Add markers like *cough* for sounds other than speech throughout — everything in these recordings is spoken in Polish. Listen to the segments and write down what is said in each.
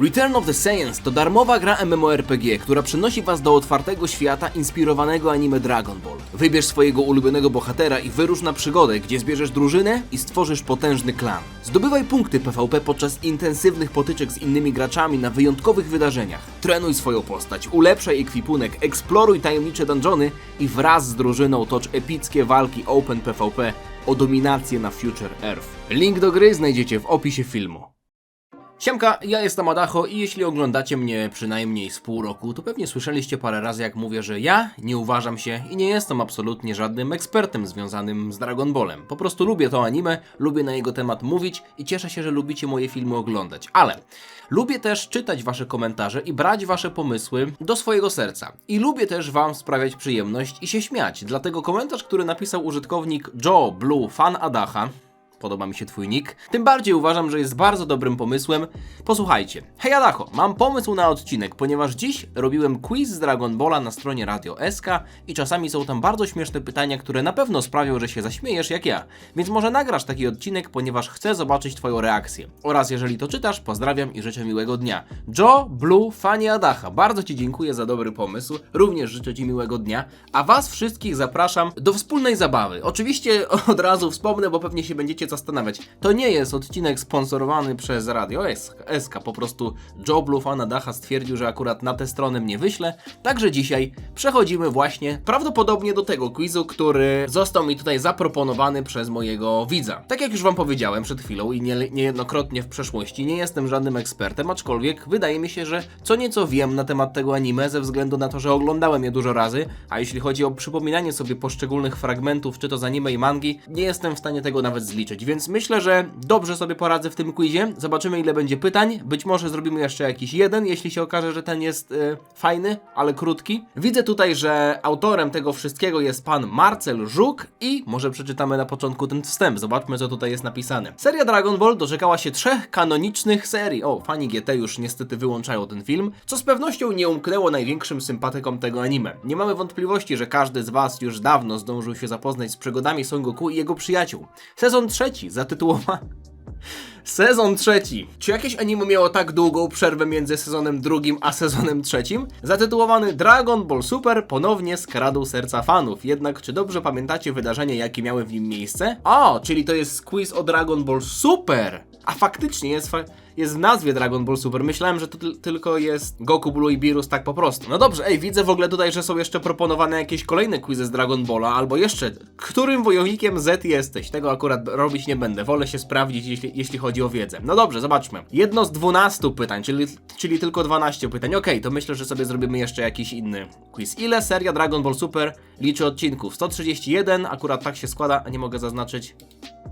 Return of the Saiyans to darmowa gra MMORPG, która przenosi was do otwartego świata inspirowanego anime Dragon Ball. Wybierz swojego ulubionego bohatera i wyrusz na przygodę, gdzie zbierzesz drużynę i stworzysz potężny klan. Zdobywaj punkty PvP podczas intensywnych potyczek z innymi graczami na wyjątkowych wydarzeniach. Trenuj swoją postać, ulepszaj ekwipunek, eksploruj tajemnicze dungeony i wraz z drużyną tocz epickie walki Open PvP o dominację na Future Earth. Link do gry znajdziecie w opisie filmu. Siemka, ja jestem Adacho i jeśli oglądacie mnie przynajmniej z pół roku, to pewnie słyszeliście parę razy jak mówię, że ja nie uważam się i nie jestem absolutnie żadnym ekspertem związanym z Dragon Ballem. Po prostu lubię to anime, lubię na jego temat mówić i cieszę się, że lubicie moje filmy oglądać. Ale lubię też czytać wasze komentarze i brać wasze pomysły do swojego serca. I lubię też wam sprawiać przyjemność i się śmiać. Dlatego komentarz, który napisał użytkownik Joe Blue Fan Adacha, Podoba mi się twój nick. Tym bardziej uważam, że jest bardzo dobrym pomysłem. Posłuchajcie. Hej Adacho, mam pomysł na odcinek, ponieważ dziś robiłem quiz z Dragon Balla na stronie Radio SK i czasami są tam bardzo śmieszne pytania, które na pewno sprawią, że się zaśmiejesz jak ja. Więc może nagrasz taki odcinek, ponieważ chcę zobaczyć twoją reakcję. Oraz jeżeli to czytasz, pozdrawiam i życzę miłego dnia. Joe, Blue, Fani Adacha, bardzo ci dziękuję za dobry pomysł. Również życzę ci miłego dnia. A was wszystkich zapraszam do wspólnej zabawy. Oczywiście od razu wspomnę, bo pewnie się będziecie zastanawiać. To nie jest odcinek sponsorowany przez Radio SK. Po prostu Joe Blue Fana Dacha stwierdził, że akurat na tę stronę mnie wyśle. Także dzisiaj przechodzimy właśnie prawdopodobnie do tego quizu, który został mi tutaj zaproponowany przez mojego widza. Tak jak już wam powiedziałem przed chwilą i nie, niejednokrotnie w przeszłości, nie jestem żadnym ekspertem, aczkolwiek wydaje mi się, że co nieco wiem na temat tego anime ze względu na to, że oglądałem je dużo razy, a jeśli chodzi o przypominanie sobie poszczególnych fragmentów, czy to z anime i mangi, nie jestem w stanie tego nawet zliczyć, więc myślę, że dobrze sobie poradzę w tym quizie. Zobaczymy ile będzie pytań. Być może zrobimy jeszcze jakiś jeden, jeśli się okaże, że ten jest e, fajny, ale krótki. Widzę tutaj, że autorem tego wszystkiego jest pan Marcel Żuk i może przeczytamy na początku ten wstęp. Zobaczmy co tutaj jest napisane. Seria Dragon Ball doczekała się trzech kanonicznych serii. O, fani GT już niestety wyłączają ten film, co z pewnością nie umknęło największym sympatykom tego anime. Nie mamy wątpliwości, że każdy z was już dawno zdążył się zapoznać z przygodami Son Goku i jego przyjaciół. Sezon trzeci zatytułowany Sezon trzeci. Czy jakieś anime miało tak długą przerwę między sezonem drugim a sezonem trzecim? Zatytułowany Dragon Ball Super ponownie skradł serca fanów. Jednak czy dobrze pamiętacie wydarzenia, jakie miały w nim miejsce? O, czyli to jest quiz o Dragon Ball Super! A faktycznie jest, fa jest w nazwie Dragon Ball Super. Myślałem, że to tyl- tylko jest Goku, Blue i Beerus tak po prostu. No dobrze, ej, widzę w ogóle tutaj, że są jeszcze proponowane jakieś kolejne quizy z Dragon Balla, albo jeszcze, którym wojownikiem Z jesteś? Tego akurat robić nie będę. Wolę się sprawdzić, jeśli, jeśli chodzi o wiedzę. No dobrze, zobaczmy. Jedno z 12 pytań, czyli, czyli tylko 12 pytań. Okej, to myślę, że sobie zrobimy jeszcze jakiś inny quiz. Ile seria Dragon Ball Super liczy odcinków? 131, akurat tak się składa, a nie mogę zaznaczyć.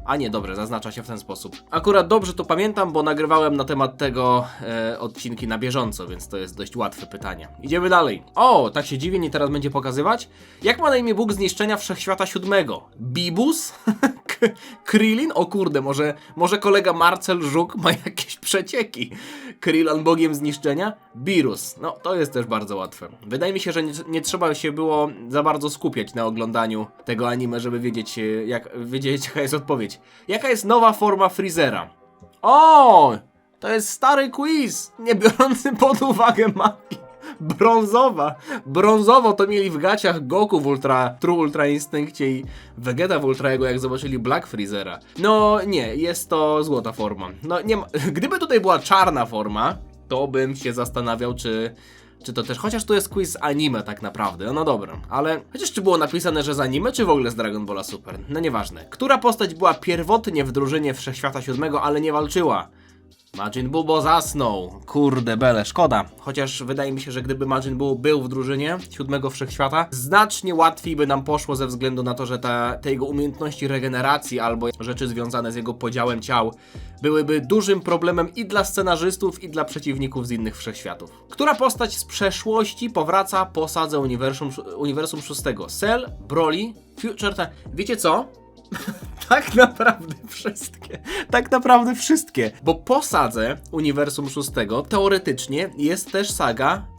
A nie, dobrze, zaznacza się w ten sposób. Akurat dobrze to pamiętam, bo nagrywałem na temat tego e, odcinki na bieżąco, więc to jest dość łatwe pytanie. Idziemy dalej. O, tak się dziwię, nie teraz będzie pokazywać. Jak ma na imię Bóg zniszczenia wszechświata siódmego? Bibus? *laughs* Krillin? O kurde, może, może kolega Marcel Żuk ma jakieś przecieki. Krillin Bogiem zniszczenia? Birus. No, to jest też bardzo łatwe. Wydaje mi się, że nie, nie trzeba się było za bardzo skupiać na oglądaniu tego anime, żeby wiedzieć, e, jak, wiedzieć jaka jest odpowiedź. Jaka jest nowa forma Freezera? O! To jest stary quiz, nie biorący *laughs* pod uwagę mapki. Brązowa. Brązowo to mieli w gaciach Goku w Ultra, True Ultra Instynkcie i Vegeta w Ultra Ego, jak zobaczyli Black Freezera. No nie, jest to złota forma. No nie ma, *laughs* gdyby tutaj była czarna forma, to bym się zastanawiał, czy czy to też, chociaż tu jest quiz anime tak naprawdę, no dobra, ale chociaż czy było napisane, że z anime, czy w ogóle z Dragon Balla Super, no nieważne. Która postać była pierwotnie w drużynie Wszechświata Siódmego, ale nie walczyła? Majin Buu zasnął. Kurde bele, szkoda. Chociaż wydaje mi się, że gdyby Majin Buu był w drużynie siódmego wszechświata, znacznie łatwiej by nam poszło ze względu na to, że ta, te jego umiejętności regeneracji albo rzeczy związane z jego podziałem ciał byłyby dużym problemem i dla scenarzystów, i dla przeciwników z innych wszechświatów. Która postać z przeszłości powraca po sadze uniwersum, uniwersum szóstego? Cell, Broly, Future... Wiecie co? Tak naprawdę wszystkie. Tak naprawdę wszystkie. Bo po sadze Uniwersum 6 teoretycznie jest też saga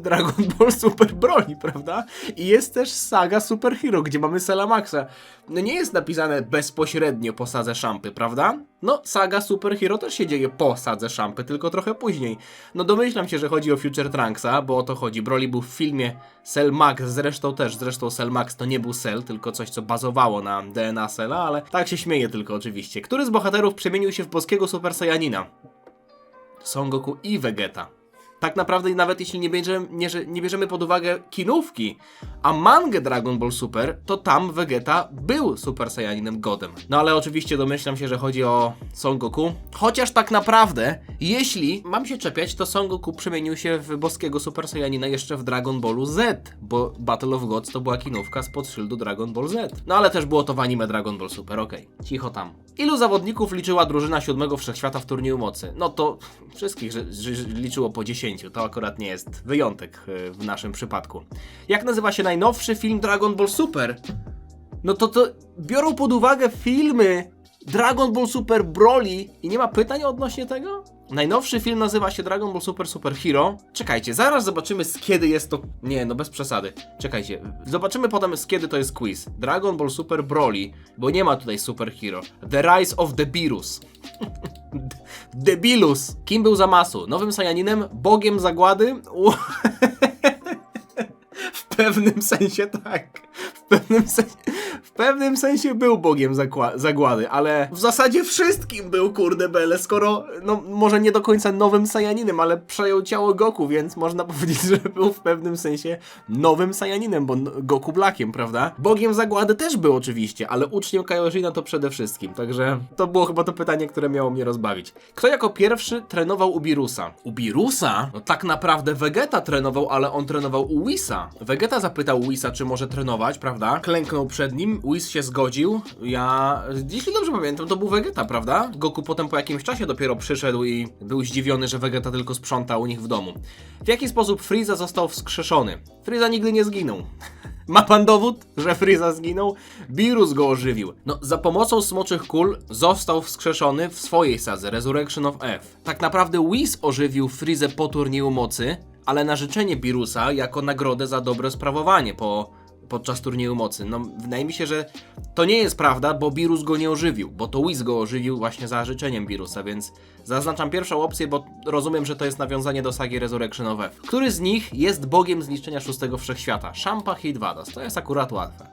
Dragon Ball Super Broly, prawda? I jest też saga Super Hero, gdzie mamy Cella Maxa. No nie jest napisane bezpośrednio po sadze szampy, prawda? No, saga Super Hero też się dzieje po sadze szampy, tylko trochę później. No domyślam się, że chodzi o Future Trunksa, bo o to chodzi. Broly był w filmie Cell Max, zresztą też, zresztą Cell Max to nie był Cell, tylko coś, co bazowało na DNA Cella, ale tak się śmieje tylko oczywiście. Który z bohaterów przemienił się w boskiego Super Saiyanina? Son Goku i Vegeta. Tak naprawdę nawet jeśli nie bierzemy, nie, nie bierzemy pod uwagę kinówki, a mangę Dragon Ball Super, to tam Vegeta był Super Saiyaninem Godem. No ale oczywiście domyślam się, że chodzi o Son Goku. Chociaż tak naprawdę, jeśli mam się czepiać, to Son Goku przemienił się w boskiego Super Saiyanina jeszcze w Dragon Ballu Z, bo Battle of Gods to była kinówka spod szyldu Dragon Ball Z. No ale też było to w anime Dragon Ball Super, okej. Cicho tam. Ilu zawodników liczyła drużyna siódmego wszechświata w turnieju mocy? No to wszystkich liczyło po 10. To akurat nie jest wyjątek y, w naszym przypadku. Jak nazywa się najnowszy film Dragon Ball Super? No to to biorą pod uwagę filmy Dragon Ball Super Broly i nie ma pytań odnośnie tego? Najnowszy film nazywa się Dragon Ball Super Super Hero. Czekajcie, zaraz zobaczymy z kiedy jest to... Nie, no bez przesady. Czekajcie, zobaczymy potem z kiedy to jest quiz. Dragon Ball Super Broly, bo nie ma tutaj Super Hero. The Rise of the Beerus. *laughs* Debilus. Kim był Zamasu? Nowym Saiyaninem? Bogiem zagłady? U- *laughs* w pewnym sensie tak. W pewnym sensie, pewnym sensie był bogiem zagłady, ale w zasadzie wszystkim był, kurde bele, skoro, no może nie do końca nowym Saiyaninem, ale przejął ciało Goku, więc można *laughs* powiedzieć, że był w pewnym sensie nowym Saiyaninem, bo Goku Blackiem, prawda? Bogiem zagłady też był oczywiście, ale uczniem Kaiosina to przede wszystkim, także to było chyba to pytanie, które miało mnie rozbawić. Kto jako pierwszy trenował u Birusa? U Birusa? No tak naprawdę Vegeta trenował, ale on trenował u Whisa. Vegeta zapytał Whisa, czy może trenować, prawda? Klęknął przed nim, Whis się zgodził. Ja, jeśli dobrze pamiętam, to był Vegeta, prawda? Goku potem po jakimś czasie dopiero przyszedł i był zdziwiony, że Vegeta tylko sprząta u nich w domu. W jaki sposób Frieza został wskrzeszony? Frieza nigdy nie zginął. *laughs* Ma pan dowód, że Frieza zginął? Birus go ożywił. No, za pomocą smoczych kul został wskrzeszony w swojej sadze Resurrection of F. Tak naprawdę Whis ożywił Frizę po turnieju mocy, ale na życzenie Birusa jako nagrodę za dobre sprawowanie po podczas turnieju mocy. No, wydaje mi się, że to nie jest prawda, bo Birus go nie ożywił, bo to Whis go ożywił właśnie za życzeniem Birusa, więc zaznaczam pierwszą opcję, bo rozumiem, że to jest nawiązanie do sagi Resurrection of F. Który z nich jest bogiem zniszczenia szóstego wszechświata? Shampa Hidwadas. To jest akurat łatwe.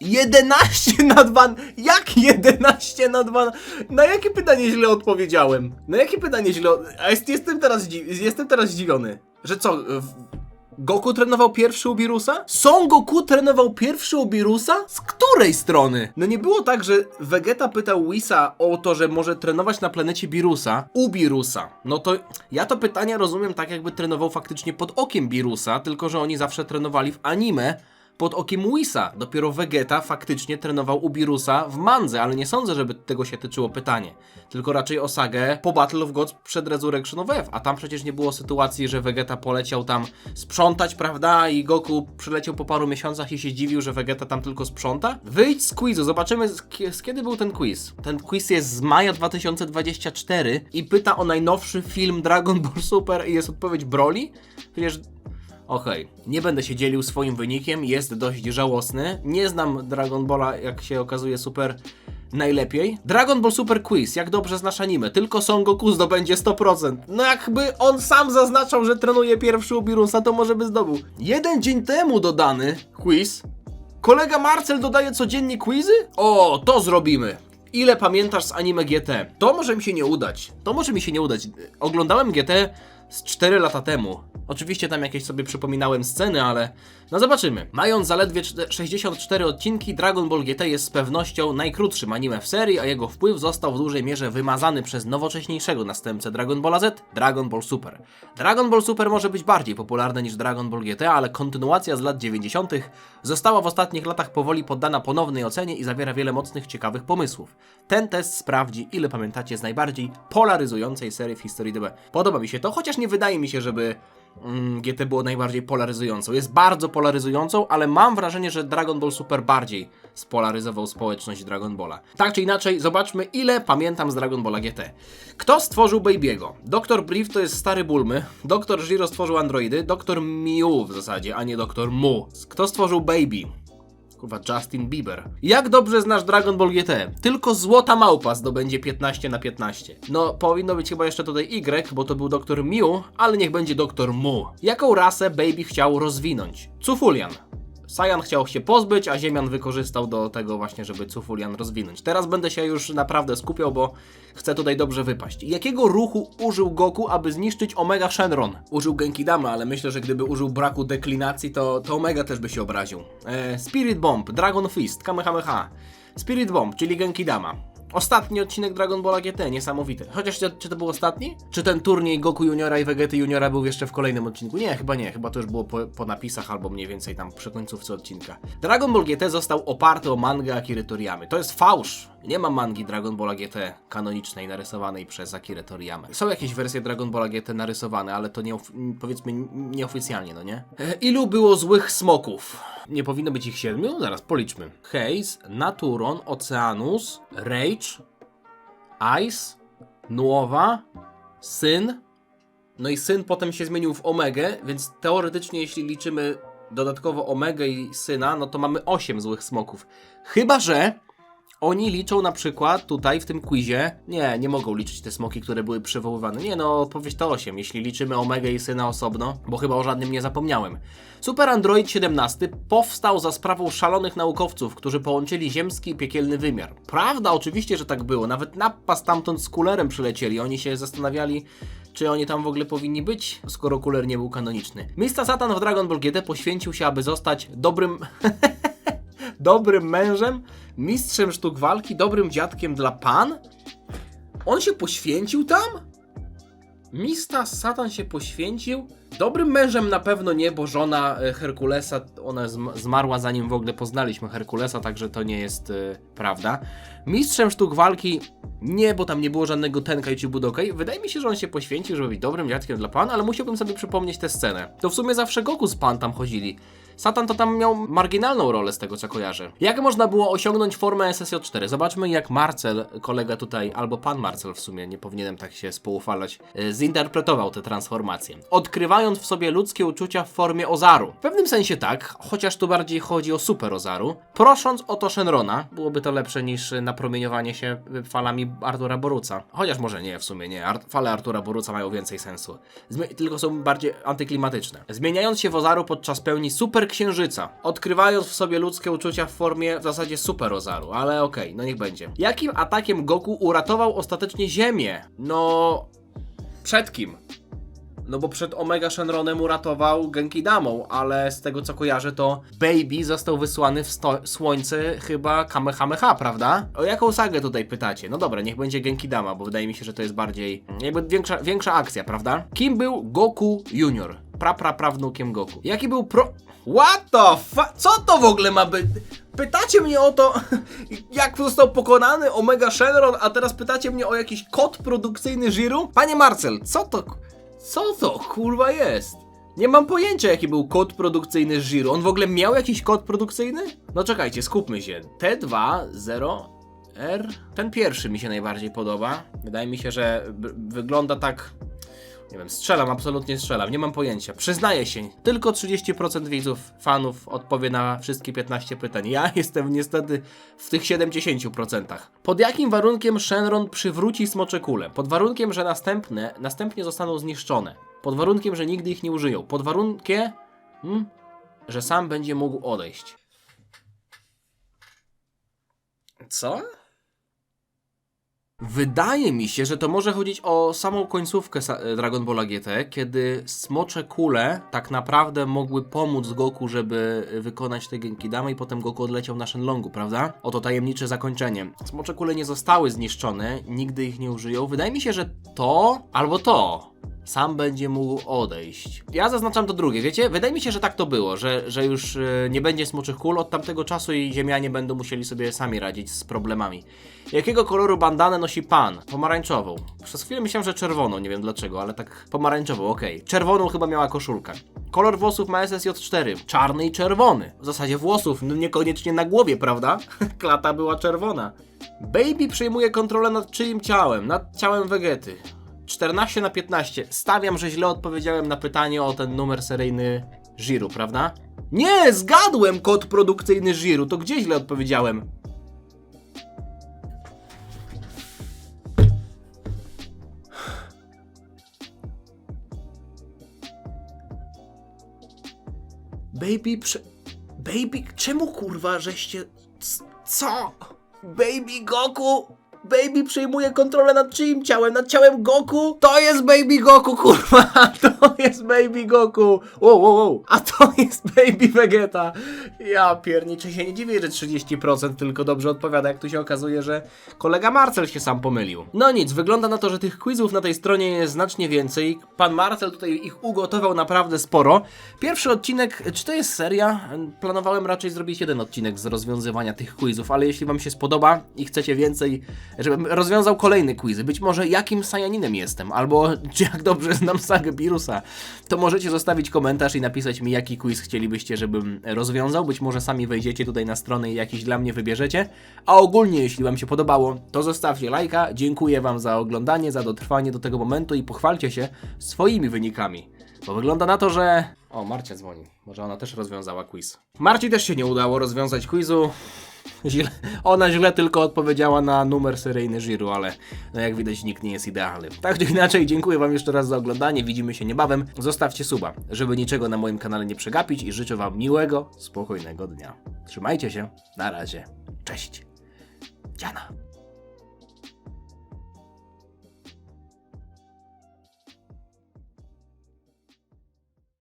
11 na 2. Jak 11 na 2? Na jakie pytanie źle odpowiedziałem? Na jakie pytanie źle. A jest, jestem, teraz, jestem teraz zdziwiony. Że co? w- Goku trenował pierwszy u Birusa? Son Goku trenował pierwszy u Birusa? Z której strony? No nie było tak, że Vegeta pytał Whisa o to, że może trenować na planecie Birusa u Birusa. No to ja to pytanie rozumiem tak, jakby trenował faktycznie pod okiem Birusa, tylko że oni zawsze trenowali w anime pod okiem Whisa. Dopiero Vegeta faktycznie trenował u Birusa w mandze, ale nie sądzę, żeby tego się tyczyło pytanie. Tylko raczej o sagę po Battle of Gods przed Resurrection of F. A tam przecież nie było sytuacji, że Vegeta poleciał tam sprzątać, prawda? I Goku przyleciał po paru miesiącach i się zdziwił, że Vegeta tam tylko sprząta. Wyjdź z quizu, zobaczymy z, z kiedy był ten quiz. Ten quiz jest z maja 2024 i pyta o najnowszy film Dragon Ball Super i jest odpowiedź Broly. Przecież Okej, nie będę się dzielił swoim wynikiem, jest dość żałosny. Nie znam Dragon Balla, jak się okazuje, super najlepiej. Dragon Ball Super Quiz, jak dobrze znasz anime, tylko Son Goku zdobędzie 100%. No jakby on sam zaznaczał, że trenuje pierwszy u Birusa, to może by zdobył. Jeden dzień temu dodany quiz. Kolega Marcel dodaje codziennie quizy? O, to zrobimy. Ile pamiętasz z anime GT? To może mi się nie udać. To może mi się nie udać. Oglądałem GT z 4 lata temu. Oczywiście tam jakieś sobie przypominałem sceny, ale no zobaczymy. Mając zaledwie czte- 64 odcinki, Dragon Ball GT jest z pewnością najkrótszym anime w serii, a jego wpływ został w dużej mierze wymazany przez nowocześniejszego następcę Dragon Balla Z, Dragon Ball Super. Dragon Ball Super może być bardziej popularny niż Dragon Ball GT, ale kontynuacja z lat 90. została w ostatnich latach powoli poddana ponownej ocenie i zawiera wiele mocnych, ciekawych pomysłów. Ten test sprawdzi, ile pamiętacie z najbardziej polaryzującej serii w historii DB. Podoba mi się to, chociaż nie wydaje mi się, żeby GT było najbardziej polaryzującą. Jest bardzo polaryzującą, ale mam wrażenie, że Dragon Ball Super bardziej spolaryzował społeczność Dragon Balla. Tak czy inaczej, zobaczmy ile pamiętam z Dragon Balla GT. Kto stworzył Baby'ego? Dr. Brief to jest stary Bulmy, Dr. Giro stworzył androidy, Dr. Mew w zasadzie, a nie Dr. Mu. Kto stworzył Baby? Kurwa, Justin Bieber. Jak dobrze znasz Dragon Ball GT? Tylko złota małpa zdobędzie 15 na 15. No, powinno być chyba jeszcze tutaj Y, bo to był Dr. Mew, ale niech będzie Dr. Mu. Jaką rasę Baby chciał rozwinąć? Cufulian. Saiyan chciał się pozbyć, a Ziemian wykorzystał do tego właśnie, żeby Cufulian rozwinąć. Teraz będę się już naprawdę skupiał, bo chcę tutaj dobrze wypaść. Jakiego ruchu użył Goku, aby zniszczyć Omega Shenron? Użył Genkidama, ale myślę, że gdyby użył braku deklinacji, to, to Omega też by się obraził. E, Spirit Bomb, Dragon Fist, Kamehameha. Spirit Bomb, czyli Genkidama. Ostatni odcinek Dragon Ball GT, niesamowity. Chociaż czy, to był ostatni? Czy ten turniej Goku Juniora i Vegety Juniora był jeszcze w kolejnym odcinku? Nie, chyba nie. Chyba to już było po, po napisach albo mniej więcej tam przy końcówce odcinka. Dragon Ball GT został oparty o mangę Akiry Toriyamy. To jest fałsz. Nie ma mangi Dragon Ball GT kanonicznej narysowanej przez Akirę Toriyamę. Są jakieś wersje Dragon Ball GT narysowane, ale to nie, powiedzmy nieoficjalnie, no nie? E, ilu było złych smoków? Nie powinno być ich siedmiu? Zaraz policzmy. Haze, Naturon, Oceanus, Rage, Ice, Nuowa, Syn. No i Syn potem się zmienił w Omegę, więc teoretycznie jeśli liczymy dodatkowo Omegę i Syna, no to mamy 8 złych smoków. Chyba, że oni liczą na przykład tutaj w tym quizie. Nie, nie mogą liczyć te smoki, które były przywoływane. Nie, no odpowiedź to 8, jeśli liczymy Omega i Syna osobno, bo chyba o żadnym nie zapomniałem. Super Android 17 powstał za sprawą szalonych naukowców, którzy połączyli ziemski i piekielny wymiar. Prawda, oczywiście, że tak było. Nawet Nappa stamtąd z kulerem przylecieli. Oni się zastanawiali, czy oni tam w ogóle powinni być, skoro kuler nie był kanoniczny. Mista Satan w Dragon Ball GT poświęcił się, aby zostać dobrym. *laughs* dobrym mężem, mistrzem sztuk walki, dobrym dziadkiem dla pan? On się poświęcił tam? Mista Satan się poświęcił? Dobrym mężem na pewno nie, bo żona e, Herkulesa, ona zm- zmarła zanim w ogóle poznaliśmy Herkulesa, także to nie jest e, prawda. Mistrzem sztuk walki nie, bo tam nie było żadnego Tenkaichi czy Budokai. Wydaje mi się, że on się poświęcił, żeby być dobrym dziadkiem dla pana, ale musiałbym sobie przypomnieć tę scenę. To w sumie zawsze Goku z pan tam chodzili. Satan to tam miał marginalną rolę z tego co kojarzę. Jak można było osiągnąć formę SSJ4? Zobaczmy jak Marcel, kolega tutaj, albo pan Marcel w sumie, nie powinienem tak się spoufalać, e, zinterpretował tę transformację. Odkrywając w sobie ludzkie uczucia w formie Ozaru. W pewnym sensie tak, chociaż tu bardziej chodzi o super Ozaru. Prosząc o to Shenrona, byłoby to lepsze niż napromieniowanie się falami Artura Boruca. Chociaż może nie, w sumie nie. Fale Artura Boruca mają więcej sensu. Zmi tylko są bardziej antyklimatyczne. Zmieniając się w Ozaru podczas pełni super księżyca, odkrywając w sobie ludzkie uczucia w formie w zasadzie super Ozaru, ale okej, okay, no niech będzie. Jakim atakiem Goku uratował ostatecznie Ziemię? No... Przed kim? No bo przed Omega Shenronem uratował Genkidamą, ale z tego co kojarzę to Baby został wysłany w słońce chyba Kamehameha, prawda? O jaką sagę tutaj pytacie? No dobra, niech będzie Genkidama, bo wydaje mi się, że to jest bardziej jakby większa, większa akcja, prawda? Kim był Goku Junior? Pra, pra, prawnukiem Goku. Jaki był pro... What the fuck? Co to w ogóle ma być? Pytacie mnie o to, *laughs* jak został pokonany Omega Shenron, a teraz pytacie mnie o jakiś kod produkcyjny Jiru? Panie Marcel, co to... Co to kurwa jest? Nie mam pojęcia jaki był kod produkcyjny Giro. On w ogóle miał jakiś kod produkcyjny? No czekajcie, skupmy się. T20R. Ten pierwszy mi się najbardziej podoba. Wydaje mi się, że wygląda tak nie wiem, strzelam, absolutnie strzelam, nie mam pojęcia. Przyznaję się, tylko 30% widzów, fanów odpowie na wszystkie 15 pytań. Ja *laughs* jestem niestety w tych 70%. Pod jakim warunkiem Shenron przywróci smocze kule? Pod warunkiem, że następne, następnie zostaną zniszczone. Pod warunkiem, że nigdy ich nie użyją. Pod warunkiem, hmm, że sam będzie mógł odejść. Co? Wydaje mi się, że to może chodzić o samą końcówkę Dragon Ball GT, kiedy smocze kule tak naprawdę mogły pomóc Goku, żeby wykonać te Genkidamy i potem Goku odleciał na Shenlongu, prawda? Oto tajemnicze zakończenie. Smocze kule nie zostały zniszczone, nigdy ich nie użyją. Wydaje mi się, że to albo to sam będzie mógł odejść. Ja zaznaczam to drugie, wiecie? Wydaje mi się, że tak to było, że, że już e, nie będzie smoczych kul od tamtego czasu i ziemianie będą musieli sobie sami radzić z problemami. Jakiego koloru bandanę nosi pan? Pomarańczową. Przez chwilę myślałem, że czerwoną, nie wiem dlaczego, ale tak pomarańczową, okej. Czerwoną chyba miała koszulkę. Kolor włosów ma SSJ4. Czarny i czerwony. W zasadzie włosów, no niekoniecznie na głowie, prawda? *laughs* Klata była czerwona. Baby przejmuje kontrolę nad czyim ciałem? Nad ciałem Vegety. 14 na 15. Stawiam, że źle odpowiedziałem na pytanie o ten numer seryjny Jiru, prawda? Nie, zgadłem kod produkcyjny Jiru. To gdzie źle odpowiedziałem? Baby prze... Baby... Czemu kurwa żeście... C- Co? Baby Goku... Baby przejmuje kontrolę nad czyim ciałem? Nad ciałem Goku? To jest Baby Goku, kurwa! *laughs* To jest Baby Goku! Wow, wow, wow! A to jest Baby Vegeta! Ja pierniczę się nie dziwię, że 30% tylko dobrze odpowiada, jak tu się okazuje, że kolega Marcel się sam pomylił. No nic, wygląda na to, że tych quizów na tej stronie jest znacznie więcej. Pan Marcel tutaj ich ugotował naprawdę sporo. Pierwszy odcinek, czy to jest seria? Planowałem raczej zrobić jeden odcinek z rozwiązywania tych quizów, ale jeśli Wam się spodoba i chcecie więcej, żebym rozwiązał kolejne quizy, być może jakim Sajaninem jestem, albo czy *laughs* jak dobrze znam sagę Birusa, to możecie zostawić komentarz i napisać mi, jaki quiz chcielibyście, żebym rozwiązał. Być może sami wejdziecie tutaj na stronę i jakiś dla mnie wybierzecie. A ogólnie, jeśli Wam się podobało, to zostawcie lajka. Dziękuję Wam za oglądanie, za dotrwanie do tego momentu i pochwalcie się swoimi wynikami. Bo wygląda na to, że... O, Marcia dzwoni. Może ona też rozwiązała quiz. Marci też się nie udało rozwiązać quizu. Źle. Ona źle tylko odpowiedziała na numer seryjny Jiru, ale no jak widać nikt nie jest idealny. Tak czy inaczej, dziękuję Wam jeszcze raz za oglądanie, widzimy się niebawem. Zostawcie suba, żeby niczego na moim kanale nie przegapić i życzę Wam miłego, spokojnego dnia. Trzymajcie się, na razie, cześć. Dziana.